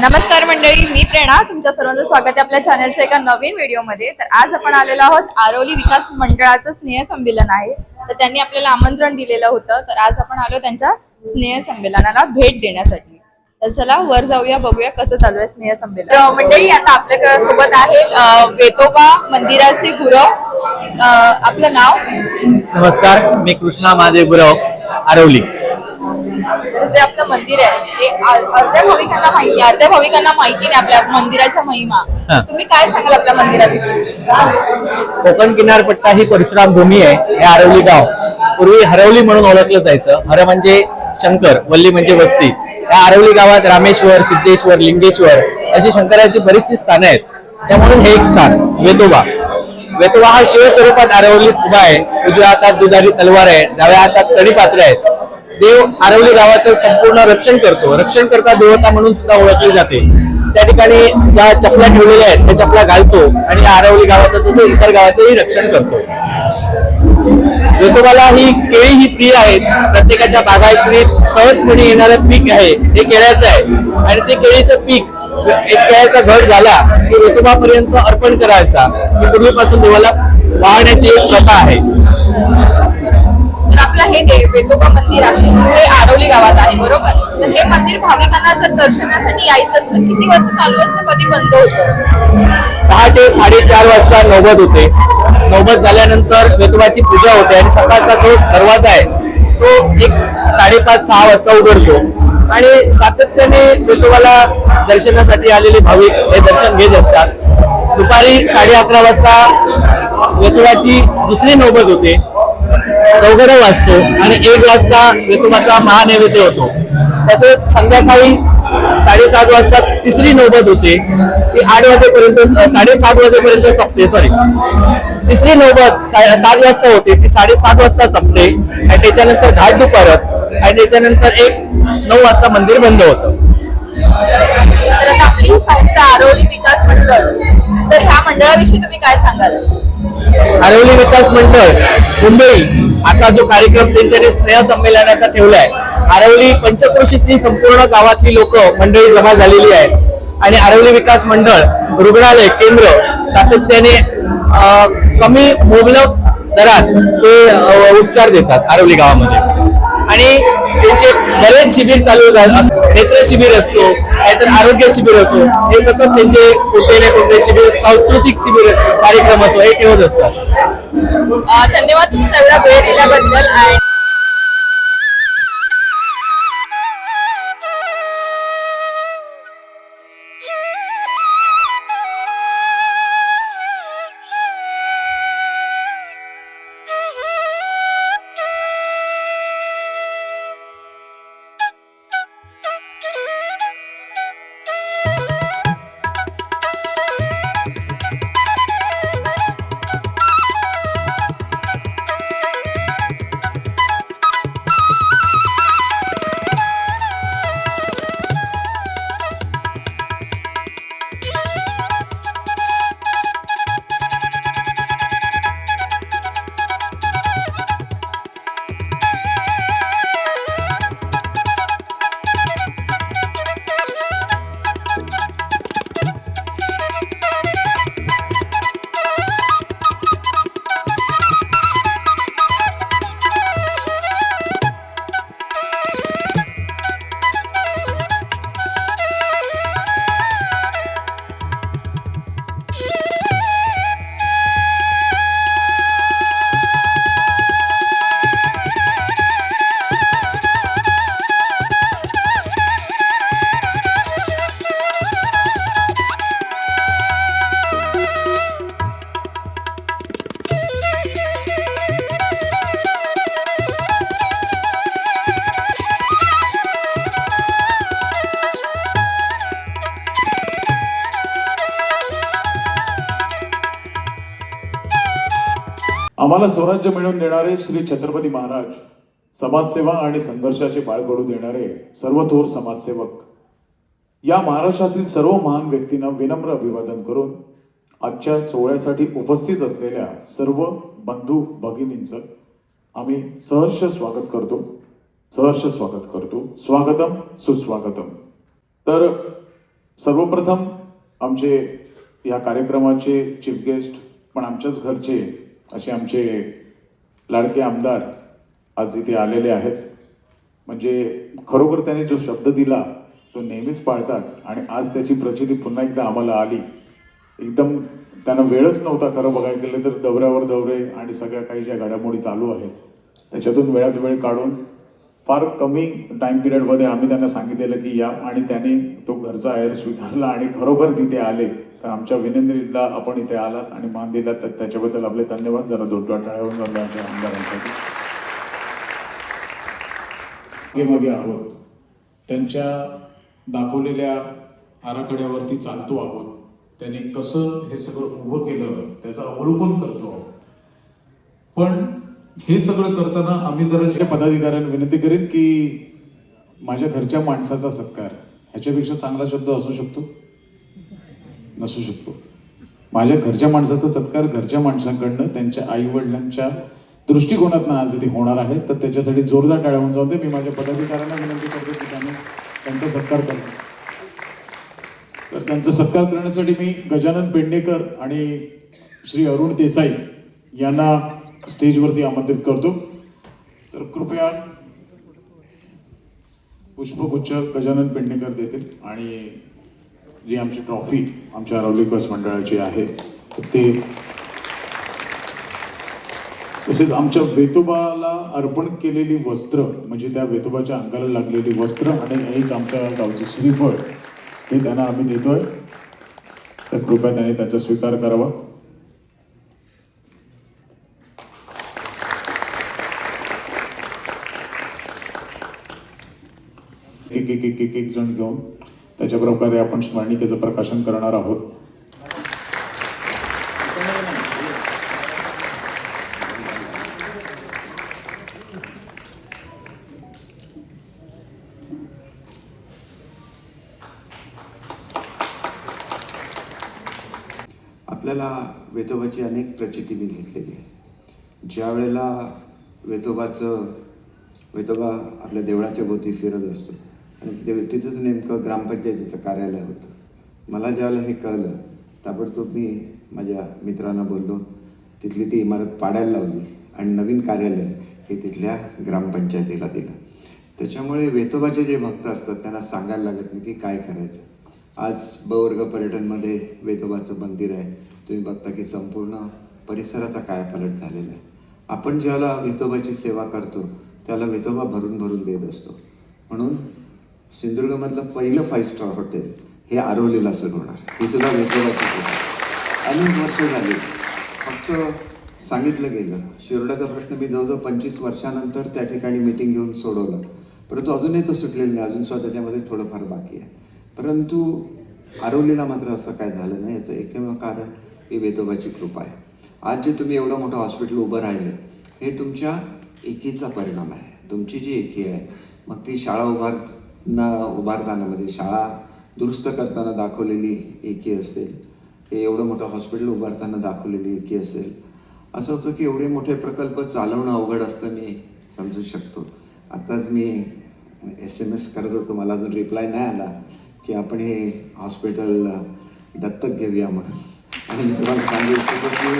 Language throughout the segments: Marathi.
नमस्कार मंडळी मी प्रेरणा तुमच्या सर्वांचं स्वागत आहे आपल्या चॅनलच्या एका नवीन व्हिडिओमध्ये तर आज आपण आलेलो आहोत आरोली विकास मंडळाचं स्नेह संमेलन आहे. तर त्यांनी आपल्याला आमंत्रण दिलेलं होतं. तर आज आपण आलो त्यांच्या स्नेह संमेलनाला भेट देण्यासाठी. तर चला वर जाऊया बघूया कसं चालू आहे स्नेह संमेलन. तर मंडळी आता आपल्यासोबत आहेत वेतोबा मंदिराचे गुरव. आपलं नाव? नमस्कार मी कृष्णा महादेव गुरव आरवली तर जे आपलं मंदिर आहे ते अर्ध्या भाविकांना माहिती आहे अर्ध्या भाविकांना माहिती नाही आपल्या मंदिराच्या महिमा. हा. तुम्ही काय सांगाल आपल्या मंदिराविषयी? कोकण किनारपट्टा ही परशुराम भूमी आहे हे आरवली गाव. पूर्वी हरवली म्हणून ओळखलं जायचं. हर म्हणजे शंकर वल्ली म्हणजे वस्ती. या आरवली गावात रामेश्वर सिद्धेश्वर लिंगेश्वर अशी शंकराची बरीचशी स्थानं आहेत. त्यामुळे हे एक स्थान वेतोबा. वेतोबा हा शिवस्वरूपात आरवलीत उभा आहे. उजव्या हातात दुधारी तलवार आहे डाव्या हातात तडीपात्र आहेत देव आरवली गावाचं संपूर्ण रक्षण करतो. रक्षण करता देवता म्हणून सुद्धा ओळखली जाते. त्या ठिकाणी ज्या चपल्या ठेवलेल्या आहेत त्या चपल्या घालतो आणि आरवली गावाचं जसं इतर गावाचंही रक्षण करतो. वेतोबाला ही केळी ही प्रिय आहेत. प्रत्येकाच्या बागायतीत सहजपणे येणारं पीक आहे. हे केळ्याचं आहे. आणि ते केळीचं पीक एक केळ्याचा घट झाला की वेतोबापर्यंत अर्पण करायचा. ही पूर्वीपासून देवाला वाहण्याची एक प्रथा आहे. तर आपलं हे जे वेतोबा मंदिर आहे. हे आरवली गावात आहे बरोबर? हे मंदिर भाविकांना जर दर्शनासाठी यायचं असलं किती वाजता चालू असतं? कधी बंद होतं? पहाटे साडेचार वाजता नौबत होते. नौबत झाल्यानंतर वेतोबाची पूजा होते आणि सकाळचा जो दरवाजा आहे तो एक साडेपाच सहा वाजता उघडतो. आणि सातत्याने वेतोबाला दर्शनासाठी आलेले भाविक हे दर्शन घेत असतात. दुपारी साडे अकरा वाजता वेतोबाची दुसरी नौबत होते. चौघडा वाजतो आणि एक वाजता वेतोबाचा महानैवेद्य होतो. तसेच संध्याकाळी साडेसात वाजता तिसरी नौबत होते. ती आठ वाजेपर्यंत साडेसात वाजेपर्यंत संपते सॉरी तिसरी नौबत सात वाजता होते. ती साडेसात वाजता संपते आणि त्याच्यानंतर घाट दुपारत आणि त्याच्यानंतर एक नऊ वाजता मंदिर बंद होतं. तर आता आपली संस्था आरवली विकास मंडळ तर ह्या मंडळाविषयी तुम्ही काय सांगाल? आरवली विकास मंडळ मुंबई. आता जो कार्यक्रम त्यांच्याने स्नेह संमेलनाचा ठेवलाय आरवली पंचक्रोशीतली संपूर्ण गावातली लोक मंडळी जमा झालेली आहेत. आणि आरवली विकास मंडळ रुग्णालय केंद्र सातत्याने अं, कमी मोबलक दरात ते उपचार देतात आरवली गावामध्ये. आणि त्यांचे बरेच शिबिर चालू झाले नेत्र शिबिर असतो नाहीतर आरोग्य शिबिर असो हे सतत त्यांचे कुठे ना कुठे शिबिर सांस्कृतिक शिबिर कार्यक्रम असो हे ठेवत असतात. धन्यवाद तुमचा एवढा वेळ दिल्याबद्दल आणि आम्हाला स्वराज्य मिळवून देणारे श्री छत्रपती महाराज समाजसेवा आणि संघर्षाचे बाळ घडू देणारे सर्वथोर समाजसेवक. या महाराष्ट्रातील सर्व महान व्यक्तींना विनम्र अभिवादन करून आजच्या सोहळ्यासाठी उपस्थित असलेल्या सर्व बंधू भगिनींचं आम्ही सहर्ष स्वागत करतो. सहर्ष स्वागत करतो. स्वागतम सुस्वागतम. तर सर्वप्रथम आमचे या कार्यक्रमाचे चीफ गेस्ट पण आमच्याच घरचे असे आमचे लाडके आमदार आज इथे आलेले आहेत. म्हणजे खरोखर त्याने जो शब्द दिला तो नेहमीच पाळतात आणि आज त्याची प्रचिती पुन्हा एकदा आम्हाला आली. एकदम त्यांना वेळच नव्हता खरं बघायला गेलं तर दौऱ्यावर दौरे आणि सगळ्या काही ज्या घडामोडी चालू आहेत त्याच्यातून वेळात वेळ काढून फार कमी टाइम पिरियडमध्ये आम्ही त्यांना सांगितलेलं की या आणि त्याने तो घरचा आयर स्वीकारला आणि खरोखर तिथे आले. तर आमच्या विनंतीला आपण इथे आलात आणि मान दिलात. तर त्याच्याबद्दल आपले धन्यवाद. जरा दोन टाळ्यावरून आमच्या आमदारांसाठी. मागे मागे आहोत. त्यांच्या दाखवलेल्या आराखड्यावरती चालतो आहोत. त्यांनी कसं हे सगळं उभं केलं त्याचं अवलोकन करतो आहोत. पण हे सगळं करताना आम्ही जरा जे पदाधिकाऱ्यांना विनंती करीत की माझ्या घरच्या माणसाचा सत्कार ह्याच्यापेक्षा चांगला शब्द असू शकतो? नसू शकतो. माझ्या घरच्या माणसाचा सत्कार घरच्या माणसांकडनं त्यांच्या आई वडिलांच्या दृष्टिकोनातनं आज ते होणार आहे तर त्याच्यासाठी जोरदार टाळ्या जाऊन जाऊ दे. मी माझ्या पदाधिकाऱ्यांना विनंती करतो की त्यांनी त्यांचा सत्कार करतो तर त्यांचा सत्कार करण्यासाठी मी गजानन पेडणेकर आणि श्री अरुण देसाई यांना स्टेजवरती आमंत्रित करतो. तर कृपया पुष्पगुच्छ गजानन पेडणेकर देतील आणि जी आमची ट्रॉफी आमच्या अरवली मंडळाची आहे ते तसेच आमच्या वेतोबाला अर्पण केलेली वस्त्र म्हणजे त्या वेतोबाच्या अंगाला लागलेली वस्त्र आणि एक आमच्या गावचं श्रीफळ हे त्यांना आम्ही देतोय. तर कृपया त्यांनी त्याचा स्वीकार करावा. एक एक एक एक एक जण घेऊन त्याच्या प्रकारे आपण स्मरणिकेचं प्रकाशन करणार आहोत. आपल्याला वेतोबाची अनेक प्रचिती मी घेतलेली आहे. ज्या वेळेला वेतोबाचं वेतोबा आपल्या देवळाच्या भोवती फिरत असतो आणि ते तिथंच नेमकं ग्रामपंचायतीचं कार्यालय होतं. मला ज्यावेळेला हे कळलं ताबडतोब मी माझ्या मित्रांना बोललो तिथली ती इमारत पाडायला लावली आणि नवीन कार्यालय हे तिथल्या ग्रामपंचायतीला दिलं. त्याच्यामुळे वेतोबाचे जे भक्त असतात त्यांना सांगायला लागत नाही की काय करायचं. आज बवर्ग पर्यटनमध्ये वेतोबाचं मंदिर आहे. तुम्ही बघता की संपूर्ण परिसराचा कायापालट झालेला आहे. आपण ज्याला वेतोबाची सेवा करतो त्याला वेतोबा भरून भरून देत असतो. म्हणून सिंधुदुर्गमधलं पहिलं फाईव्ह स्टार हॉटेल हे आरवलीला सुरू होणार. हे सुद्धा वेतोबाची अनेक वर्ष झाली. फक्त सांगितलं गेलं. शिरोड्याचा प्रश्न मी जवळजवळ पंचवीस वर्षानंतर त्या ठिकाणी मिटिंग घेऊन सोडवलं. परंतु अजूनही तो सुटलेला नाही. अजून सुद्धा त्याच्यामध्ये थोडंफार बाकी आहे. परंतु आरवलीला मात्र असं काय झालं नाही याचं एकमेव कारण ही वेदोबाची कृपा आहे. आज जे तुम्ही एवढं मोठं हॉस्पिटल उभं राहिलं हे तुमच्या एकीचा परिणाम आहे. तुमची जी एकी आहे मग ती शाळा उभार उभारताना म्हणजे शाळा दुरुस्त करताना दाखवलेली एकी असेल हे एवढं मोठं हॉस्पिटल उभारताना दाखवलेली एकी असेल. असं होतं की एवढे मोठे प्रकल्प चालवणं अवघड असतं मी समजू शकतो. आत्ताच मी एस एम एस करत होतो मला अजून रिप्लाय नाही आला की आपण हे हॉस्पिटल दत्तक घेऊया म्हणून. आणि मी तुम्हाला सांगू इच्छितो की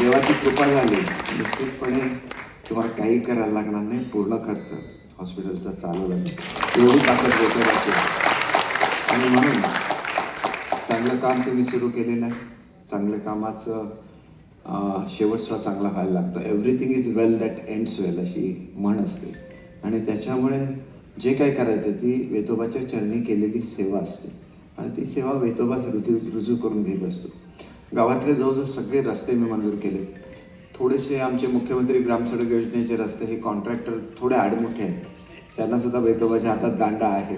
देवाची कृपा झाली. निश्चितपणे तुम्हाला काही करायला लागणार नाही पूर्ण खर्च. हॉस्पिटलचा चालवला एवढी ताकद देतो आणि म्हणून चांगलं काम तुम्ही सुरू केलेलं आहे. चांगल्या कामाचं शेवटचा चांगला व्हायला लागतं. Everything is well that ends well अशी म्हण असते. आणि त्याच्यामुळे जे काय करायचं ती वेतोबाच्या चरणी केलेली सेवा असते. आणि ती सेवा वेतोबाच रुजू रुजू करून घेत असतो. गावातले जवळजवळ सगळे रस्ते मी मंजूर केले. थोडेसे आमचे मुख्यमंत्री ग्रामसडक योजनेचे रस्ते हे कॉन्ट्रॅक्टर थोडे आडमुठे आहेत. त्यांना सुद्धा वेतोबाच्या हातात दांडा आहे.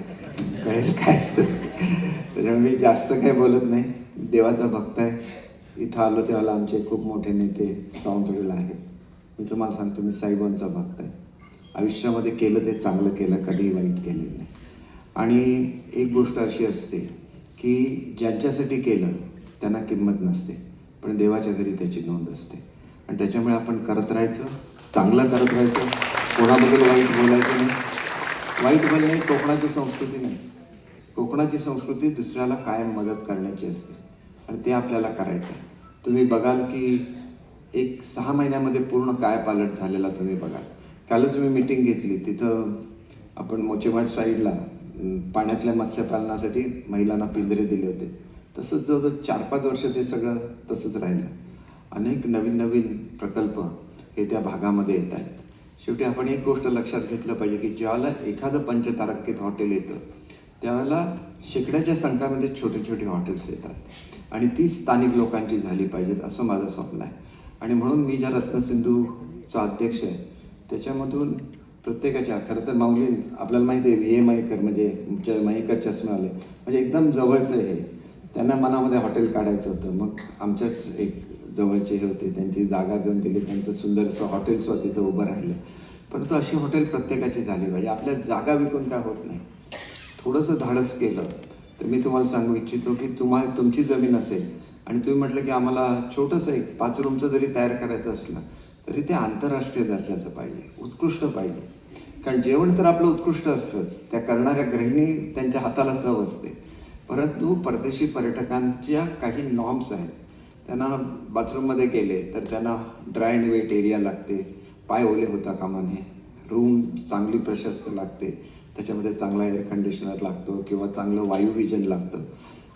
कळेल काय असतं त्याच्यामुळे मी जास्त काही बोलत नाही. देवाचा भक्त आहे. इथं आलो तेव्हा आमचे खूप मोठे नेते सावंतवाडीला आहेत. मी तुम्हाला सांगतो मी साईबांचा भक्त आहे. आयुष्यामध्ये केलं ते चांगलं केलं कधीही वाईट केलेलं नाही. आणि एक गोष्ट अशी असते की ज्यांच्यासाठी केलं त्यांना किंमत नसते. पण देवाच्या घरी त्याची नोंद असते. आणि त्याच्यामुळे आपण करत राहायचं चांगलं करत राहायचं. कोणाबद्दल वाईट बोलायचं नाही. वाईट बोलणे ही कोकणाची संस्कृती नाही. कोकणाची संस्कृती दुसऱ्याला कायम मदत करण्याची असते. आणि ते आपल्याला करायचं आहे. तुम्ही बघाल की एक सहा महिन्यामध्ये पूर्ण काय पालट झालेला तुम्ही बघाल. कालच मी मिटिंग घेतली. तिथं आपण मोचेमाड साईडला पाण्यातल्या मत्स्यपालनासाठी महिलांना पिंजरे दिले होते. तसंच जवळजवळ चार पाच वर्ष ते सगळं तसंच राहिलं. अनेक नवीन नवीन प्रकल्प हे त्या भागामध्ये येत आहेत. शेवटी आपण एक गोष्ट लक्षात घेतलं पाहिजे की ज्याला एखादं पंचतारकेत हॉटेल येतं त्याला शेकड्याच्या संख्यामध्ये छोटे छोटे हॉटेल्स येतात आणि ती स्थानिक लोकांची झाली पाहिजेत असं माझं स्वप्न आहे. आणि म्हणून मी ज्या रत्नसिंधूचा अध्यक्ष आहे त्याच्यामधून प्रत्येकाच्या खरं तर माऊली आपल्याला माहिती आहे व्ही ए मयकर म्हणजे मयकर चष्मे आले. म्हणजे एकदम जवळचं हे. त्यांना मनामध्ये हॉटेल काढायचं होतं. मग आमच्याच एक जवळचे हे होते त्यांची जागा घेऊन दिली त्यांचं सुंदरसं हॉटेल स्वतः तिथं उभं राहिलं. परंतु अशी हॉटेल प्रत्येकाची झाली पाहिजे. आपल्या जागा विकून काय होत नाही. थोडंसं धाडस केलं तर मी तुम्हाला सांगू इच्छितो की तुम्हाला तुमची जमीन असेल आणि तुम्ही म्हटलं की आम्हाला छोटंसं एक पाच रूमचं जरी तयार करायचं असलं तरी ते आंतरराष्ट्रीय दर्जाचं पाहिजे उत्कृष्ट पाहिजे. कारण जेवण तर आपलं उत्कृष्ट असतंच. त्या करणाऱ्या गृहिणी त्यांच्या हाताला चव असते. परंतु परदेशी पर्यटकांच्या काही नॉर्म्स आहेत. त्यांना बाथरूममध्ये गेले तर त्यांना ड्राय अँड वेट एरिया लागते. पाय ओले होता कामाने. रूम चांगली प्रशस्त लागते. त्याच्यामध्ये चांगला एअर कंडिशनर लागतो किंवा चांगलं वायू विजन लागतं.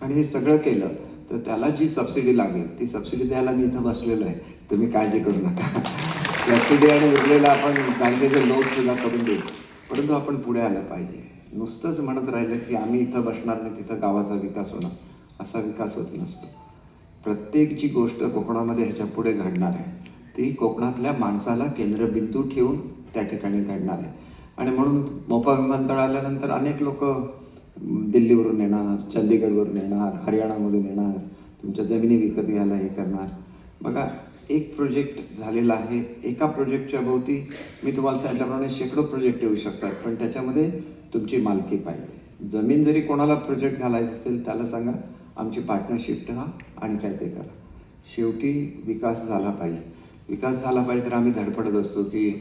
आणि हे सगळं केलं तर त्याला जी सबसिडी लागेल ती सबसिडी द्यायला मी इथं बसलेलो आहे. तुम्ही काळजी करू नका. सबसिडी आणि उरलेलं आपण बँकेचे लोन सुद्धा करून देऊ. परंतु आपण पुढे आलं पाहिजे. नुसतंच म्हणत राहिलं की आम्ही इथं बसणार नाही तिथं गावाचा विकास होणार. असा विकास होत नसतो. प्रत्येकची गोष्ट कोकणामध्ये ह्याच्या पुढे घडणार आहे. ती कोकणातल्या माणसाला केंद्रबिंदू ठेवून त्या ठिकाणी घडणार आहे. आणि म्हणून मोपा विमानतळ आल्यानंतर अनेक लोक दिल्लीवरून येणार चंदीगडवरून येणार हरियाणामधून येणार तुमच्या जमिनी विकत घ्यायला हे करणार. बघा एक प्रोजेक्ट झालेला आहे. एका प्रोजेक्टच्या भोवती मी तुम्हाला सांगितल्याप्रमाणे शेकडो प्रोजेक्ट येऊ शकतात. पण त्याच्यामध्ये तुमची मालकी पाहिजे. जमीन जरी कोणाला प्रोजेक्ट घालायचं असेल त्याला सांगा. आमची पार्टनरशिप ठेवा आणि काय ते करा. शेवटी विकास झाला पाहिजे. विकास झाला पाहिजे तर आम्ही धडपडत असतो की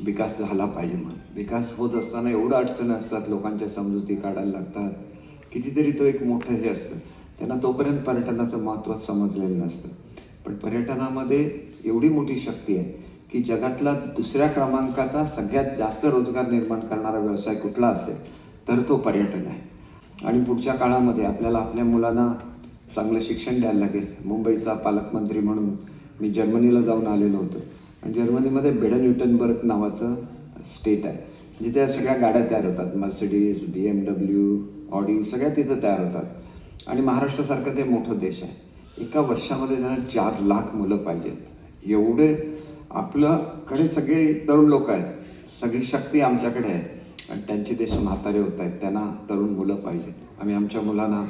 विकास झाला पाहिजे म्हणून. विकास होत असताना एवढं अडचणी असतात लोकांच्या समजुती काढायला लागतात. कितीतरी तो एक मोठं हे असतं. त्यांना तोपर्यंत पर्यटनाचं महत्त्व समजलेलं नसतं. पण पर्यटनामध्ये एवढी मोठी शक्ती आहे की जगातला दुसऱ्या क्रमांकाचा सगळ्यात जास्त रोजगार निर्माण करणारा व्यवसाय कुठला असेल तर तो पर्यटन आहे. आणि पुढच्या काळामध्ये आपल्याला आपल्या मुलांना चांगलं शिक्षण द्यायला लागेल. मुंबईचा पालकमंत्री म्हणून मी जर्मनीला जाऊन आलेलो होतो. आणि जर्मनीमध्ये बेडन युटनबर्ग नावाचं स्टेट आहे. जिथे सगळ्या गाड्या तयार होतात. Mercedes B M W Audi सगळ्या तिथं तयार होतात. आणि महाराष्ट्रासारखं ते मोठं देश आहे. एका वर्षामध्ये त्यांना चार लाख मुलं पाहिजेत. एवढे आपल्याकडे सगळे तरुण लोक आहेत. सगळी शक्ती आमच्याकडे आहे. आणि त्यांचे देश म्हातारे होत आहेत त्यांना तरुण मुलं पाहिजेत. आम्ही आमच्या मुलांना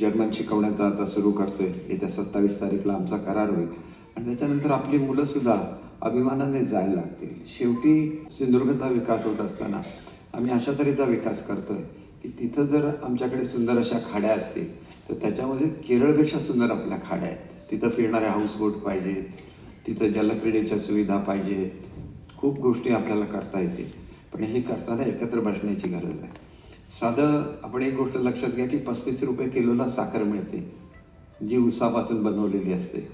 जर्मन शिकवण्याचा आता सुरू करतोय. येत्या सत्तावीस तारीखला आमचा करार होईल. आणि त्याच्यानंतर आपली मुलंसुद्धा अभिमानाने जायला लागतील. शेवटी सिंधुदुर्गचा विकास होत असताना आम्ही अशा तऱ्हेचा विकास करतोय की तिथं जर आमच्याकडे सुंदर अशा खाड्या असतील तर त्याच्यामध्ये केरळपेक्षा सुंदर आपल्या खाड्या आहेत. तिथं फिरणारे हाऊसबोट पाहिजेत तिथं जलक्रीडेच्या सुविधा पाहिजेत. खूप गोष्टी आपल्याला करता येतील. पण हे करताना एकत्र बसण्याची गरज आहे साधं आपण एक गोष्ट लक्षात घ्या की पस्तीस रुपये किलोला साखर मिळते जी उसापासून बनवलेली असते.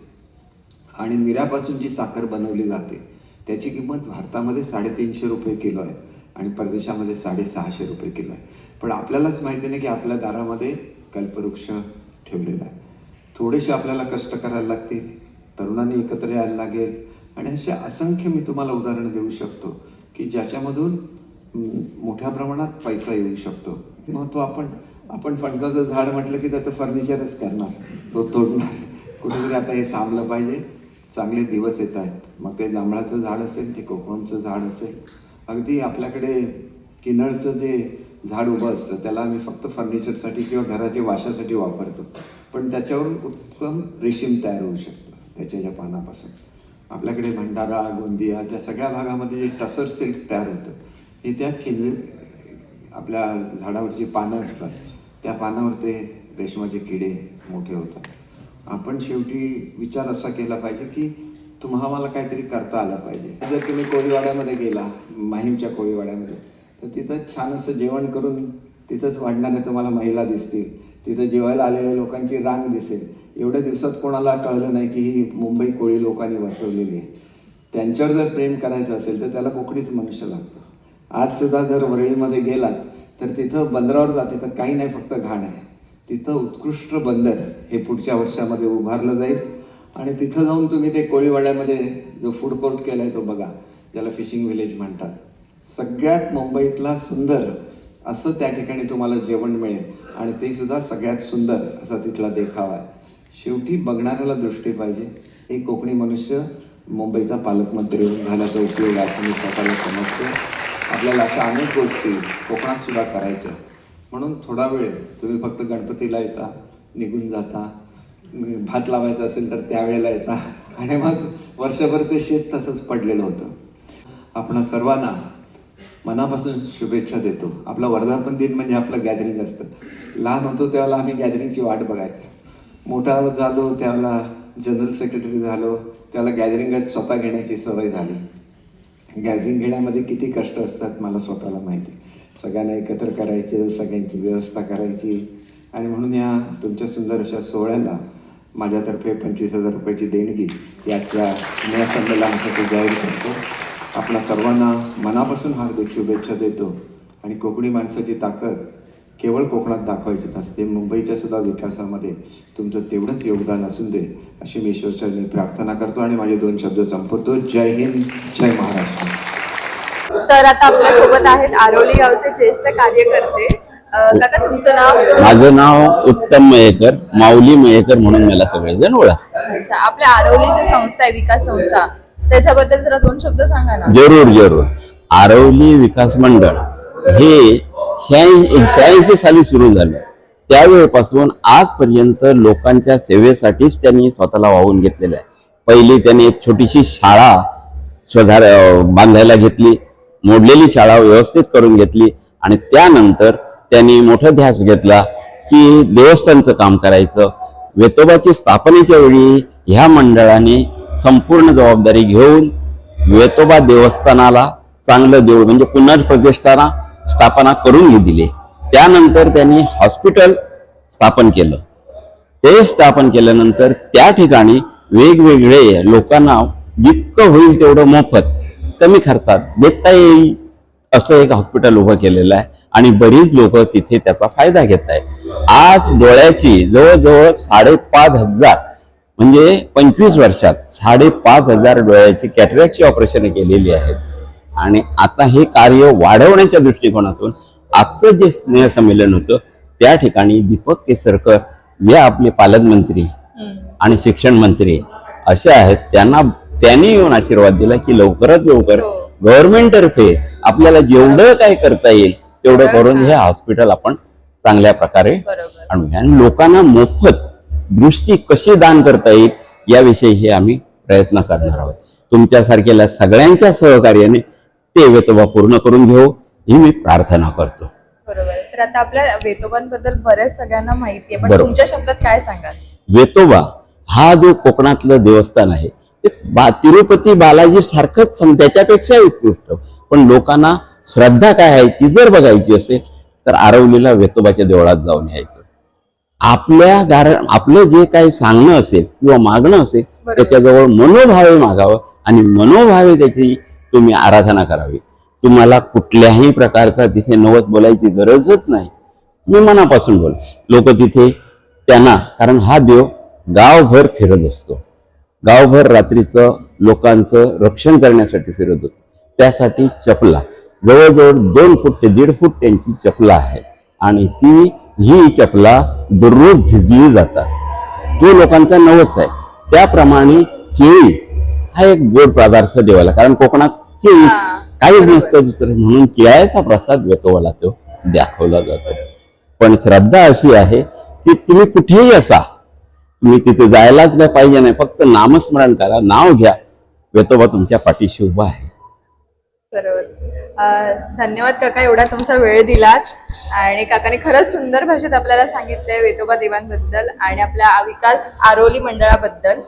आणि निऱ्यापासून जी साखर बनवली जाते त्याची किंमत भारतामध्ये साडेतीनशे रुपये किलो आहे आणि परदेशामध्ये साडेसहाशे रुपये किलो आहे. पण आपल्यालाच माहिती नाही की आपल्या दारामध्ये कल्पवृक्ष ठेवलेला आहे. थोडेसे आपल्याला कष्ट करायला लागतील तरुणांनी एकत्र यायला लागेल आणि असे असंख्य मी तुम्हाला उदाहरणं देऊ शकतो. की ज्याच्यामधून मोठ्या प्रमाणात पैसा येऊ शकतो. मग तो आपण आपण फणसाचं झाड म्हटलं की त्याचं फर्निचरच करणार. तो तोडणार. कुठेतरी आता हे थांबलं पाहिजे. चांगले दिवस येत आहेत. मग ते जांभळाचं झाड असेल ते कोकमचं झाड असेल अगदी आपल्याकडे किनळचं जे झाड उभं असतं त्याला आम्ही फक्त फर्निचरसाठी किंवा घराच्या वाशासाठी वापरतो. पण त्याच्यावरून उत्तम रेशीम तयार होऊ शकतं त्याच्या पानापासून. आपल्याकडे भंडारा गोंदिया त्या सगळ्या भागामध्ये जे टसर सिल्क तयार होतं हे त्या केंद्र आपल्या झाडावर जी पानं असतात त्या पानावर ते रेशमाचे किडे मोठे होतात. आपण शेवटी विचार असा केला पाहिजे की तुम्हाला काहीतरी करता आलं पाहिजे. जर तुम्ही कोळीवाड्यामध्ये गेला माहीमच्या कोळीवाड्यामध्ये तर तिथं छान असं जेवण करून तिथंच वाढणाऱ्या तुम्हाला महिला दिसतील. तिथं जेवायला आलेल्या लोकांची रांग दिसेल. एवढ्या दिवसात कोणाला कळलं नाही की ही मुंबई कोळी लोकांनी वसवलेली आहे. त्यांच्यावर जर प्रेम करायचं असेल तर त्याला कोकणीच मनुष्य लागतं. आजसुद्धा जर वरळीमध्ये गेलात तर तिथं बंदरावर जा तिथं काही नाही फक्त घाण आहे. तिथं उत्कृष्ट बंदर हे पुढच्या वर्षामध्ये उभारलं जाईल. आणि तिथं जाऊन तुम्ही ते कोळीवाड्यामध्ये जो फूड कोर्ट केला आहे तो बघा ज्याला फिशिंग विलेज म्हणतात. सगळ्यात मुंबईतला सुंदर असं त्या ठिकाणी तुम्हाला जेवण मिळेल. आणि ते सुद्धा सगळ्यात सुंदर असा तिथला देखावा आहे. शेवटी बघणाऱ्याला दृष्टी पाहिजे. एक कोकणी मनुष्य मुंबईचा पालकमंत्री होऊन झाल्याचा उपयोग असं मी स्वतःला समजतो. आपल्याला अशा अनेक गोष्टी कोकणात सुद्धा करायच्या म्हणून थोडा वेळ तुम्ही फक्त गणपतीला येता निघून जाता भात लावायचा असेल तर त्यावेळेला येता. आणि मग वर्षभर ते शेत तसंच पडलेलं होतं. आपण सर्वांना मनापासून शुभेच्छा देतो. आपला वर्धापन दिन म्हणजे आपलं गॅदरिंग असतं. लहान होतो त्यावेळेला आम्ही गॅदरिंगची वाट बघायचो. मोठा झालो त्यावेळेला जनरल सेक्रेटरी झालो त्याला गॅदरिंगच स्वतः घेण्याची सवय झाली. गॅदरिंग घेण्यामध्ये किती कष्ट असतात मला स्वतःला माहिती. सगळ्यांना एकत्र करायचे सगळ्यांची व्यवस्था करायची. आणि म्हणून या तुमच्या सुंदर अशा सोहळ्याला माझ्यातर्फे पंचवीस हजार रुपयाची देणगी याच्या स्नेहसंमेलनासाठी जाहीर करतो. आपणा सर्वांना मनापासून हार्दिक शुभेच्छा देतो. आणि कोकणी माणसाची ताकद केवळ कोकणात दाखवायची नसते मुंबईच्या सुद्धा विकासामध्ये तुमचं तेवढंच योगदान असून दे अशी मी ईश्वरचरणी प्रार्थना करतो आणि माझे दोन शब्द संपवतो. जय हिंद जय महाराष्ट्र. तर आता आपल्यासोबत आहेत आरोली गावचे ज्येष्ठ कार्यकर्ते. काका तुमचं नाव? माझं नाव उत्तम मयेकर माऊली मयेकर म्हणून मला सगळेजण ओळख आपल्या आरोली जी संस्था आहे विकास संस्था. त्याच्याबद्दल जरा दोन शब्द सांगा ना. जरूर जरूर. आरवली विकास मंडळ हे शहाऐंशी शहाऐंशी साली सुरू झालं. त्यावेळेपासून आजपर्यंत लोकांच्या सेवेसाठीच त्यांनी स्वतःला वाहून घेतलेलं आहे. पहिली त्यांनी एक छोटीशी शाळा सुधार बांधायला घेतली मोडलेली शाळा व्यवस्थित करून घेतली आणि त्यानंतर त्यांनी मोठा ध्यास घेतला की देवस्थानचं काम करायचं. वेतोबाची स्थापनेच्या वेळी ह्या मंडळाने संपूर्ण जबाबदारी घेऊन वेतोबा देवस्थानाला चांगलं देऊळ म्हणजे पुनर्प्रतिष्ठाना स्थापना करून दिली. त्यानंतर त्यांनी हॉस्पिटल स्थापन केलं. ते स्थापन केल्यानंतर त्या ठिकाणी वेगवेगळे लोकांना जितकं होईल तेवढं मोफत कमी खर्चात देता येईल असं एक हॉस्पिटल उभं केलेलं आहे आणि बरीच लोक तिथे त्याचा फायदा घेत आहेत. आज डोळ्याची जवळजवळ साडेपाच हजार म्हणजे पंचवीस वर्षात साडेपाच हजार डोळ्याची कॅटरॅक्टची ऑपरेशन केलेली आहेत. आणि आता हे कार्य वाढवण्याच्या दृष्टिकोनातून आजचं जे स्नेह संमेलन होतं त्या ठिकाणी दीपक केसरकर जे आपले पालकमंत्री आणि शिक्षण मंत्री असे आहेत त्यांना त्यांनी येऊन आशीर्वाद दिला की लवकरात लवकर हो. गव्हर्नमेंट तर्फे आपल्याला जेवढं काय करता येईल तेवढं करून हे हॉस्पिटल आपण चांगल्या प्रकारे आणूया. आणि लोकांना मोफत दृष्टी कशी दान करता येईल याविषयी हे आम्ही प्रयत्न करणार आहोत. तुमच्यासारखेल्या सगळ्यांच्या सहकार्याने ते वेतोबा पूर्ण करून घेऊ ही मी प्रार्थना करतो. बरोबर. तर आता आपल्या वेतोबांबद्दल बऱ्याच सगळ्यांना माहिती आहे पण. तुमच्या शब्दात काय सांगाल? वेतोबा हा जो कोकणातलं देवस्थान आहे ते बा तिरुपती बालाजी सारखंच सम त्याच्यापेक्षा उत्कृष्ट. पण लोकांना श्रद्धा काय आहे ती जर बघायची असेल तर आरवलीला वेतोबाच्या देवळात जाऊन यायचं. आपल्या गार आपलं जे काही सांगणं असेल किंवा मागणं असेल. त्याच्याजवळ मनोभावे मागावं आणि मनोभावे त्याची तुम्ही आराधना करावी. तुम्हाला कुठल्याही प्रकारचा तिथे नवस बोलायची गरजच नाही. मी मनापासून बोल लोक तिथे त्यांना कारण हा देव गावभर फिरत असतो. गावभर रात्रीचं लोकांचं रक्षण करण्यासाठी फिरत असतो. त्यासाठी चपला. जवळजवळ दोन फूट ते दीड फूट त्यांची चपला आहे. आणि ती ही चपला दररोज झिजली जातात. तो लोकांचा नवस आहे. त्याप्रमाणे केळी हा एक गोड पदार्थ देवाला. कारण कोकणात केळीच. काहीच नसतं दुसरं. म्हणून केळ्याचा प्रसाद वेतोवाला तो दाखवला जातो. पण श्रद्धा अशी आहे की तुम्ही कुठेही असा तुम्ही तिथे जायलाच नाही पाहिजे नाही. फक्त नामस्मरण करा नाव घ्या. वेतोबा तुमच्या पाठीशी उभा आहे. बरोबर. धन्यवाद काका एवढा तुमचा वेळ दिलात. आणि काकाने खरंच सुंदर भाषेत आपल्याला सांगितलंय वेतोबा देवांबद्दल आणि आपल्या विकास आरोली मंडळाबद्दल.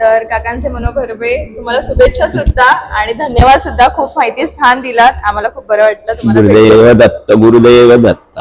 तर काकांचे मनोभरवे तुम्हाला शुभेच्छा सुद्धा आणि धन्यवाद सुद्धा. खूप माहिती छान दिलात. आम्हाला खूप बरं वाटलं तुम्हाला भेटून. गुरुदेव दत्त गुरुदेव दत्त.